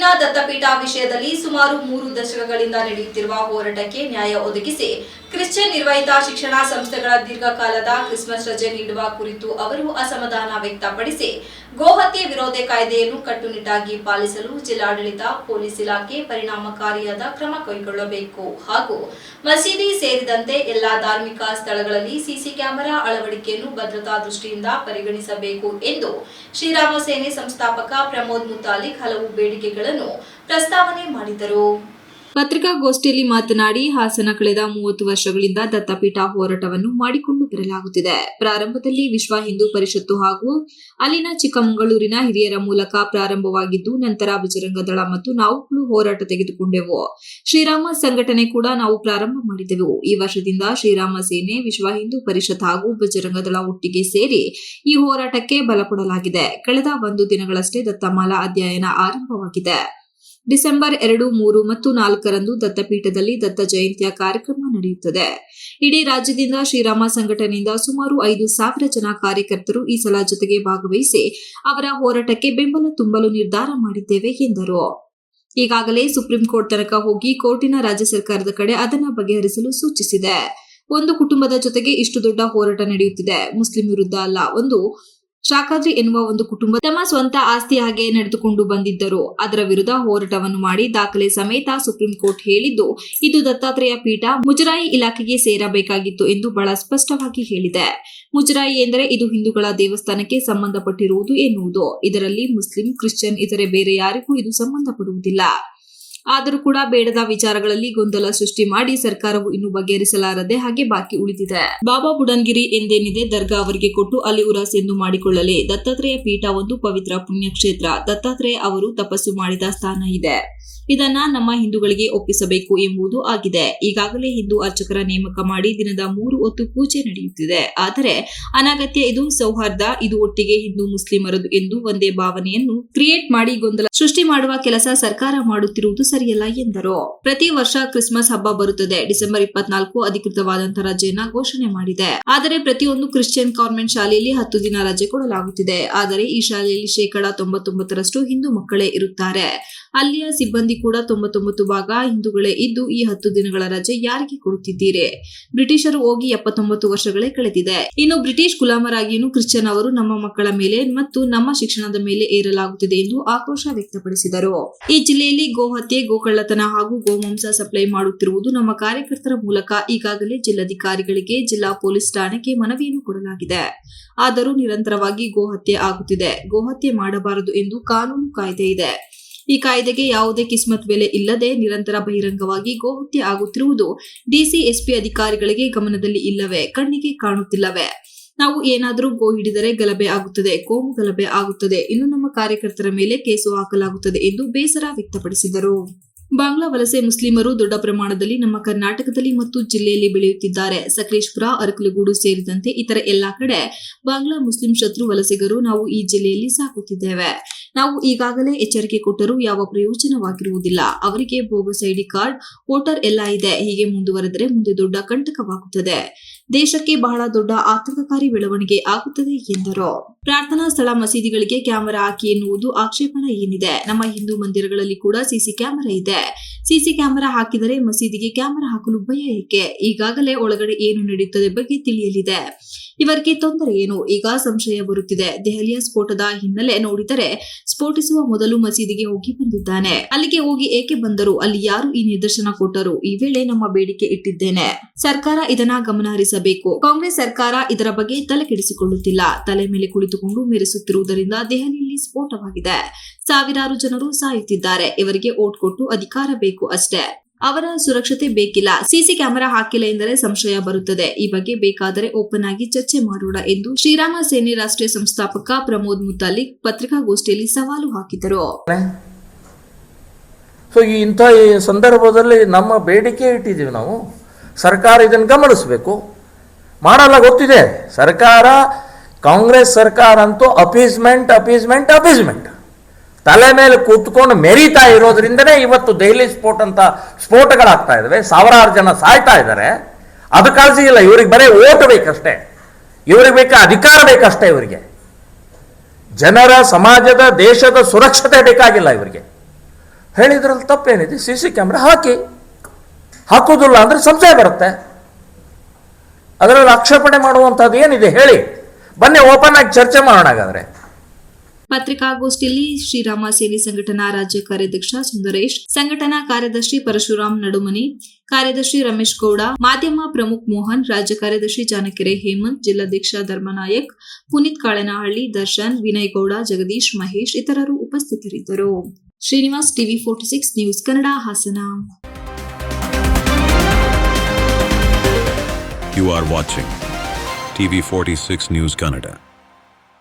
ಮಂಗಳೂರಿನ ದತ್ತಪೀಠ ವಿಷಯದಲ್ಲಿ ಸುಮಾರು ಮೂರು ದಶಕಗಳಿಂದ ನಡೆಯುತ್ತಿರುವ ಹೋರಾಟಕ್ಕೆ ನ್ಯಾಯ ಒದಗಿಸಿ ಕ್ರಿಶ್ಚಿಯನ್ ನಿರ್ವಹಿತ ಶಿಕ್ಷಣ ಸಂಸ್ಥೆಗಳ ದೀರ್ಘಕಾಲದ ಕ್ರಿಸ್ಮಸ್ ರಜೆ ನೀಡುವ ಕುರಿತು ಅವರು ಅಸಮಾಧಾನ ವ್ಯಕ್ತಪಡಿಸಿ, ಗೋಹತ್ಯೆ ವಿರೋಧಿ ಕಾಯ್ದೆಯನ್ನು ಕಟ್ಟುನಿಟ್ಟಾಗಿ ಪಾಲಿಸಲು ಜಿಲ್ಲಾಡಳಿತ, ಪೊಲೀಸ್ ಇಲಾಖೆ ಪರಿಣಾಮಕಾರಿಯಾದ ಕ್ರಮ ಕೈಗೊಳ್ಳಬೇಕು ಹಾಗೂ ಮಸೀದಿ ಸೇರಿದಂತೆ ಎಲ್ಲಾ ಧಾರ್ಮಿಕ ಸ್ಥಳಗಳಲ್ಲಿ ಸಿಸಿ ಕ್ಯಾಮೆರಾ ಅಳವಡಿಕೆಯನ್ನು ಭದ್ರತಾ ದೃಷ್ಟಿಯಿಂದ ಪರಿಗಣಿಸಬೇಕು ಎಂದು ಶ್ರೀರಾಮ ಸೇನೆ ಸಂಸ್ಥಾಪಕ ಪ್ರಮೋದ್ ಮುತಾಲಿಕ್ ಹಲವು ಬೇಡಿಕೆಗಳನ್ನು ಪ್ರಸ್ತಾವನೆ ಮಾಡಿದರು. ಪತ್ರಿಕಾಗೋಷ್ಠಿಯಲ್ಲಿ ಮಾತನಾಡಿ, ಹಾಸನ ಕಳೆದ ಮೂವತ್ತು ವರ್ಷಗಳಿಂದ ದತ್ತಪೀಠ ಹೋರಾಟವನ್ನು ಮಾಡಿಕೊಂಡು ಬರಲಾಗುತ್ತಿದೆ. ಪ್ರಾರಂಭದಲ್ಲಿ ವಿಶ್ವ ಹಿಂದೂ ಪರಿಷತ್ತು ಹಾಗೂ ಅಲ್ಲಿನ ಚಿಕ್ಕಮಗಳೂರಿನ ಹಿರಿಯರ ಮೂಲಕ ಪ್ರಾರಂಭವಾಗಿದ್ದು, ನಂತರ ಬಜರಂಗ ದಳ ಮತ್ತು ನಾವುಗಳು ಹೋರಾಟ ತೆಗೆದುಕೊಂಡೆವು. ಶ್ರೀರಾಮ ಸಂಘಟನೆ ಕೂಡ ನಾವು ಪ್ರಾರಂಭ ಮಾಡಿದೆವು. ಈ ವರ್ಷದಿಂದ ಶ್ರೀರಾಮ ಸೇನೆ, ವಿಶ್ವ ಹಿಂದೂ ಪರಿಷತ್ ಹಾಗೂ ಬಜರಂಗ ದಳ ಒಟ್ಟಿಗೆ ಸೇರಿ ಈ ಹೋರಾಟಕ್ಕೆ ಬಲ ಕೊಡಲಾಗಿದೆ ಕಳೆದ ಒಂದು ದಿನಗಳಷ್ಟೇ ದತ್ತಮಾಲಾ ಅಧ್ಯಯನ ಆರಂಭವಾಗಿದೆ. ಡಿಸೆಂಬರ್ ಎರಡು, ಮೂರು ಮತ್ತು ನಾಲ್ಕರಂದು ದತ್ತಪೀಠದಲ್ಲಿ ದತ್ತ ಜಯಂತಿಯ ಕಾರ್ಯಕ್ರಮ ನಡೆಯುತ್ತದೆ. ಇಡೀ ರಾಜ್ಯದಿಂದ ಶ್ರೀರಾಮ ಸಂಘಟನೆಯಿಂದ ಸುಮಾರು ಐದು ಸಾವಿರ ಜನ ಕಾರ್ಯಕರ್ತರು ಈ ಸಲ ಜೊತೆಗೆ ಭಾಗವಹಿಸಿ ಅವರ ಹೋರಾಟಕ್ಕೆ ಬೆಂಬಲ ತುಂಬಲು ನಿರ್ಧಾರ ಮಾಡಿದ್ದೇವೆ ಎಂದರು. ಈಗಾಗಲೇ ಸುಪ್ರೀಂ ಕೋರ್ಟ್ ತನಕ ಹೋಗಿ ಕೋರ್ಟಿನ ರಾಜ್ಯ ಸರ್ಕಾರದ ಕಡೆ ಅದನ್ನ ಬಗೆಹರಿಸಲು ಸೂಚಿಸಿದೆ. ಒಂದು ಕುಟುಂಬದ ಜೊತೆಗೆ ಇಷ್ಟು ದೊಡ್ಡ ಹೋರಾಟ ನಡೆಯುತ್ತಿದೆ. ಮುಸ್ಲಿಂ ವಿರುದ್ಧ ಅಲ್ಲ, ಒಂದು ಶಾಖಾದ್ರಿ ಎನ್ನುವ ಒಂದು ಕುಟುಂಬ ತಮ್ಮ ಸ್ವಂತ ಆಸ್ತಿ ಹಾಗೆ ನಡೆದುಕೊಂಡು ಬಂದಿದ್ದರು. ಅದರ ವಿರುದ್ಧ ಹೋರಾಟವನ್ನು ಮಾಡಿ ದಾಖಲೆ ಸಮೇತ ಸುಪ್ರೀಂ ಕೋರ್ಟ್ ಹೇಳಿದ್ದು, ಇದು ದತ್ತಾತ್ರೇಯ ಪೀಠ ಮುಜರಾಯಿ ಇಲಾಖೆಗೆ ಸೇರಬೇಕಾಗಿತ್ತು ಎಂದು ಬಹಳ ಸ್ಪಷ್ಟವಾಗಿ ಹೇಳಿದೆ. ಮುಜರಾಯಿ ಎಂದರೆ ಇದು ಹಿಂದೂಗಳ ದೇವಸ್ಥಾನಕ್ಕೆ ಸಂಬಂಧಪಟ್ಟಿರುವುದು ಎನ್ನುವುದು. ಇದರಲ್ಲಿ ಮುಸ್ಲಿಂ, ಕ್ರಿಶ್ಚಿಯನ್, ಇತರೆ ಬೇರೆ ಯಾರಿಗೂ ಇದು ಸಂಬಂಧಪಡುವುದಿಲ್ಲ. ಆದರೂ ಕೂಡ ಬೇಡದ ವಿಚಾರಗಳಲ್ಲಿ ಗೊಂದಲ ಸೃಷ್ಟಿ ಮಾಡಿ ಸರ್ಕಾರವು ಇನ್ನು ಬಗೆಹರಿಸಲಾರದೆ ಹಾಗೆ ಬಾಕಿ ಉಳಿದಿದೆ. ಬಾಬಾ ಬುಡನ್ಗಿರಿ ಎಂದೇನಿದೆ? ದರ್ಗಾ ಅವರಿಗೆ ಕೊಟ್ಟು ಅಲ್ಲಿ ಉರಾಸ್ ಎಂದು ಮಾಡಿಕೊಳ್ಳಲಿ. ದತ್ತಾತ್ರೇಯ ಪೀಠ ಒಂದು ಪವಿತ್ರ ಪುಣ್ಯಕ್ಷೇತ್ರ. ದತ್ತಾತ್ರೇಯ ಅವರು ತಪಸ್ಸು ಮಾಡಿದ ಸ್ಥಾನ ಇದೆ. ಇದನ್ನ ನಮ್ಮ ಹಿಂದೂಗಳಿಗೆ ಒಪ್ಪಿಸಬೇಕು ಎಂಬುದು ಆಗಿದೆ. ಈಗಾಗಲೇ ಹಿಂದೂ ಅರ್ಚಕರ ನೇಮಕ ಮಾಡಿ ದಿನದ ಮೂರು ಹೊತ್ತು ಪೂಜೆ ನಡೆಯುತ್ತಿದೆ. ಆದರೆ ಅನಗತ್ಯ ಇದು ಸೌಹಾರ್ದ, ಇದು ಒಟ್ಟಿಗೆ ಹಿಂದೂ ಮುಸ್ಲಿಮರದು ಎಂದು ಒಂದೇ ಭಾವನೆಯನ್ನು ಕ್ರಿಯೇಟ್ ಮಾಡಿ ಗೊಂದಲ ಸೃಷ್ಟಿ ಮಾಡುವ ಕೆಲಸ ಸರ್ಕಾರ ಮಾಡುತ್ತಿರುವುದು ಸರಿಯಲ್ಲ ಎಂದರು. ಪ್ರತಿ ವರ್ಷ ಕ್ರಿಸ್ಮಸ್ ಹಬ್ಬ ಬರುತ್ತದೆ. ಡಿಸೆಂಬರ್ ಇಪ್ಪತ್ನಾಲ್ಕು ಅಧಿಕೃತವಾದಂತಹ ರಜೆಯನ್ನ ಘೋಷಣೆ ಮಾಡಿದೆ. ಆದರೆ ಪ್ರತಿಯೊಂದು ಕ್ರಿಶ್ಚಿಯನ್ ಕಾನ್ವೆಂಟ್ ಶಾಲೆಯಲ್ಲಿ ಹತ್ತು ದಿನ ರಜೆ ಕೊಡಲಾಗುತ್ತಿದೆ. ಆದರೆ ಈ ಶಾಲೆಯಲ್ಲಿ ಶೇಕಡಾ ತೊಂಬತ್ತೊಂಬತ್ತರಷ್ಟು ಹಿಂದೂ ಮಕ್ಕಳೇ ಇರುತ್ತಾರೆ. ಅಲ್ಲಿಯ ಸಿಬ್ಬಂದಿ ಕೂಡ ತೊಂಬತ್ತೊಂಬತ್ತು ಭಾಗ ಹಿಂದೂಗಳೇ ಇದ್ದು ಈ ಹತ್ತು ದಿನಗಳ ರಜೆ ಯಾರಿಗೆ ಕೊಡುತ್ತಿದ್ದೀರಿ? ಬ್ರಿಟಿಷರು ಹೋಗಿ ಎಪ್ಪತ್ತೊಂಬತ್ತು ವರ್ಷಗಳೇ ಕಳೆದಿದೆ. ಇನ್ನು ಬ್ರಿಟಿಷ್ ಗುಲಾಮರಾಗಿಯೂ ಕ್ರಿಶ್ಚಿಯನ್ ಅವರು ನಮ್ಮ ಮಕ್ಕಳ ಮೇಲೆ ಮತ್ತು ನಮ್ಮ ಶಿಕ್ಷಣದ ಮೇಲೆ ಏರಲಾಗುತ್ತಿದೆ ಎಂದು ಆಕ್ರೋಶ ವ್ಯಕ್ತಪಡಿಸಿದರು. ಈ ಜಿಲ್ಲೆಯಲ್ಲಿ ಗೋಹತ್ಯೆ ಗೋಕಳ್ಳತನ ಹಾಗೂ ಗೋಮಾಂಸ ಸಪ್ಲೈ ಮಾಡುತ್ತಿರುವುದು ನಮ್ಮ ಕಾರ್ಯಕರ್ತರ ಮೂಲಕ ಈಗಾಗಲೇ ಜಿಲ್ಲಾಧಿಕಾರಿಗಳಿಗೆ, ಜಿಲ್ಲಾ ಪೊಲೀಸ್ ಠಾಣೆಗೆ ಮನವಿಯನ್ನು ಕೊಡಲಾಗಿದೆ. ಆದರೂ ನಿರಂತರವಾಗಿ ಗೋಹತ್ಯೆ ಆಗುತ್ತಿದೆ. ಗೋಹತ್ಯೆ ಮಾಡಬಾರದು ಎಂದು ಕಾನೂನು ಕಾಯ್ದೆ ಇದೆ. ಈ ಕಾಯ್ದೆಗೆ ಯಾವುದೇ ಕಿಸ್ಮತ್ ಬೆಲೆ ಇಲ್ಲದೆ ನಿರಂತರ ಬಹಿರಂಗವಾಗಿ ಗೋಹತ್ಯೆ ಆಗುತ್ತಿರುವುದು ಡಿಸಿ, ಎಸ್ಪಿ ಅಧಿಕಾರಿಗಳಿಗೆ ಗಮನದಲ್ಲಿ ಇಲ್ಲವೇ, ಕಣ್ಣಿಗೆ ಕಾಣುತ್ತಿಲ್ಲವೇ? ನಾವು ಏನಾದರೂ ಗೋ ಹಿಡಿದರೆ ಗಲಭೆ ಆಗುತ್ತದೆ ಕೋಮು ಗಲಭೆ ಆಗುತ್ತದೆ. ಇನ್ನು ನಮ್ಮ ಕಾರ್ಯಕರ್ತರ ಮೇಲೆ ಕೇಸು ಹಾಕಲಾಗುತ್ತದೆ ಎಂದು ಬೇಸರ ವ್ಯಕ್ತಪಡಿಸಿದರು. ಬಾಂಗ್ಲಾ ವಲಸೆ ಮುಸ್ಲಿಮರು ದೊಡ್ಡ ಪ್ರಮಾಣದಲ್ಲಿ ನಮ್ಮ ಕರ್ನಾಟಕದಲ್ಲಿ ಮತ್ತು ಜಿಲ್ಲೆಯಲ್ಲಿ ಬೆಳೆಯುತ್ತಿದ್ದಾರೆ. ಸಕಲೇಶ್ಪುರ, ಅರಕಲಗೂಡು ಸೇರಿದಂತೆ ಇತರ ಎಲ್ಲಾ ಕಡೆ ಬಾಂಗ್ಲಾ ಮುಸ್ಲಿಂ ಶತ್ರು ವಲಸಿಗರು ನಾವು ಈ ಜಿಲ್ಲೆಯಲ್ಲಿ ಸಾಕುತ್ತಿದ್ದೇವೆ. ನಾವು ಈಗಾಗಲೇ ಎಚ್ಚರಿಕೆ ಕೊಟ್ಟರೂ ಯಾವ ಪ್ರಯೋಜನವಾಗಿರುವುದಿಲ್ಲ. ಅವರಿಗೆ ಬೋಗಸ್ ಐಡಿ ಕಾರ್ಡ್, ವೋಟರ್ ಎಲ್ಲ ಇದೆ. ಹೀಗೆ ಮುಂದುವರೆದರೆ ಮುಂದೆ ದೊಡ್ಡ ಕಂಟಕವಾಗುತ್ತದೆ. ದೇಶಕ್ಕೆ ಬಹಳ ದೊಡ್ಡ ಆತಂಕಕಾರಿ ಬೆಳವಣಿಗೆ ಆಗುತ್ತದೆ ಎಂದರು. ಪ್ರಾರ್ಥನಾ ಸ್ಥಳ ಮಸೀದಿಗಳಿಗೆ ಕ್ಯಾಮೆರಾ ಹಾಕಿ ಎನ್ನುವುದು ಆಕ್ಷೇಪಣ ಏನಿದೆ? ನಮ್ಮ ಹಿಂದೂ ಮಂದಿರಗಳಲ್ಲಿ ಕೂಡ ಸಿಸಿ ಕ್ಯಾಮೆರಾ ಇದೆ. ಸಿಸಿ ಕ್ಯಾಮೆರಾ ಹಾಕಿದರೆ ಮಸೀದಿಗೆ ಕ್ಯಾಮೆರಾ ಹಾಕಲು ಭಯ ಏಕೆ? ಈಗಾಗಲೇ ಒಳಗಡೆ ಏನು ನಡೆಯುತ್ತದೆ ಬಗ್ಗೆ ತಿಳಿಯಲಿದೆ. ಇವರಿಗೆ ತೊಂದರೆ ಏನು? ಈಗ ಸಂಶಯ ಬರುತ್ತಿದೆ. ದೆಹಲಿಯ ಸ್ಫೋಟದ ಹಿನ್ನೆಲೆ ನೋಡಿದರೆ ಸ್ಫೋಟಿಸುವ ಮೊದಲು ಮಸೀದಿಗೆ ಹೋಗಿ ಬಂದಿದ್ದಾನೆ. ಅಲ್ಲಿಗೆ ಹೋಗಿ ಏಕೆ ಬಂದರು? ಅಲ್ಲಿ ಯಾರು ಈ ನಿರ್ದೇಶನ ಕೊಟ್ಟರು? ಈ ವೇಳೆ ನಮ್ಮ ಬೇಡಿಕೆ ಇಟ್ಟಿದ್ದೇನೆ. ಸರ್ಕಾರ ಇದನ್ನ ಗಮನ ಹರಿಸಬೇಕು ಕಾಂಗ್ರೆಸ್ ಸರ್ಕಾರ ಇದರ ಬಗ್ಗೆ ತಲೆ ಕೆಡಿಸಿಕೊಳ್ಳುತ್ತಿಲ್ಲ ತಲೆ ಮೇಲೆ ಕುಳಿತುಕೊಂಡು ಮೆರೆಸುತ್ತಿರುವುದರಿಂದ ದೆಹಲಿಯಲ್ಲಿ ಸ್ಫೋಟವಾಗಿದೆ. ಸಾವಿರಾರು ಜನರು ಸಾಯುತ್ತಿದ್ದಾರೆ. ಇವರಿಗೆ ಓಟ್ ಕೊಟ್ಟು ಅಧಿಕಾರ ಬೇಕು ಅಷ್ಟೇ. ಅವರ ಸುರಕ್ಷತೆ ಬೇಕಿಲ್ಲ. ಸಿಸಿ ಕ್ಯಾಮೆರಾ ಹಾಕಿಲ್ಲ ಎಂದರೆ ಸಂಶಯ ಬರುತ್ತದೆ. ಈ ಬಗ್ಗೆ ಬೇಕಾದರೆ ಓಪನ್ ಆಗಿ ಚರ್ಚೆ ಮಾಡೋಣ ಎಂದು ಶ್ರೀರಾಮ ಸೇನೆ ರಾಷ್ಟ್ರೀಯ ಸಂಸ್ಥಾಪಕ ಪ್ರಮೋದ್ ಮುತಾಲಿಕ್ ಪತ್ರಿಕಾಗೋಷ್ಠಿಯಲ್ಲಿ ಸವಾಲು ಹಾಕಿದರು. ಸೊ ಈ ಇಂಥ ಸಂದರ್ಭದಲ್ಲಿ ನಮ್ಮ ಬೇಡಿಕೆ ಇಟ್ಟಿದ್ದೀವಿ ನಾವು. ಸರ್ಕಾರ ಇದನ್ನು ಗಮನಿಸಬೇಕು. ಮಾಡಲ್ಲ, ಗೊತ್ತಿದೆ. ಸರ್ಕಾರ, ಕಾಂಗ್ರೆಸ್ ಸರ್ಕಾರ ಅಂತೂ ಅಪೀಸ್ಮೆಂಟ್ ಅಪೀಸ್ಮೆಂಟ್ ಅಪೀಸ್ಮೆಂಟ್. ತಲೆ ಮೇಲೆ ಕೂತ್ಕೊಂಡು ಮೆರೀತಾ ಇರೋದ್ರಿಂದನೇ ಇವತ್ತು ದೆಹಲಿ ಸ್ಫೋಟ ಅಂತ ಸ್ಫೋಟಗಳಾಗ್ತಾ ಇದಾವೆ. ಸಾವಿರಾರು ಜನ ಸಾಯ್ತಾ ಇದ್ದಾರೆ ಅದು ಕಾಳಜಿ ಇಲ್ಲ, ಇವ್ರಿಗೆ ಬರೀ ಓಟ್ ಬೇಕಷ್ಟೇ. ಇವ್ರಿಗೆ ಬೇಕಾ ಅಧಿಕಾರ ಬೇಕಷ್ಟೇ ಇವರಿಗೆ. ಜನರ ಸಮಾಜದ, ದೇಶದ ಸುರಕ್ಷತೆ ಬೇಕಾಗಿಲ್ಲ ಇವರಿಗೆ. ಹೇಳಿದ್ರಲ್ಲಿ ತಪ್ಪೇನಿದೆ? ಸಿ ಸಿ ಕ್ಯಾಮ್ರಾ ಹಾಕಿ. ಹಾಕೋದಿಲ್ಲ ಅಂದ್ರೆ ಸಂಶಯ ಬರುತ್ತೆ. ಅದರಲ್ಲಿ ಆಕ್ಷೇಪಣೆ ಮಾಡುವಂಥದ್ದು ಏನಿದೆ ಹೇಳಿ. ಬನ್ನಿ ಓಪನ್ ಆಗಿ ಚರ್ಚೆ ಮಾಡೋಣ ಹಾಗಾದ್ರೆ. ಪತ್ರಿಕಾಗೋಷ್ಠಿಯಲ್ಲಿ ಶ್ರೀರಾಮ ಸೇವಿ ಸಂಘಟನಾ ರಾಜ್ಯ ಕಾರ್ಯಾಧ್ಯಕ್ಷ ಸುಂದರೇಶ್, ಸಂಘಟನಾ ಕಾರ್ಯದರ್ಶಿ ಪರಶುರಾಮ್ ನಡುಮನಿ, ಕಾರ್ಯದರ್ಶಿ ರಮೇಶ್ ಗೌಡ, ಮಾಧ್ಯಮ ಪ್ರಮುಖ್ ಮೋಹನ್, ರಾಜ್ಯ ಕಾರ್ಯದರ್ಶಿ ಜಾನಕೆರೆ ಹೇಮಂತ್, ಜಿಲ್ಲಾಧ್ಯಕ್ಷ ಧರ್ಮನಾಯಕ್, ಪುನೀತ್ ಕಾಳೆನಹಳ್ಳಿ, ದರ್ಶನ್, ವಿನಯ್ ಗೌಡ, ಜಗದೀಶ್ ಮಹೇಶ್ ಇತರರು ಉಪಸ್ಥಿತರಿದ್ದರು Srinivas TV forty six news Kannada Hassan You are watching TV46 News Canada.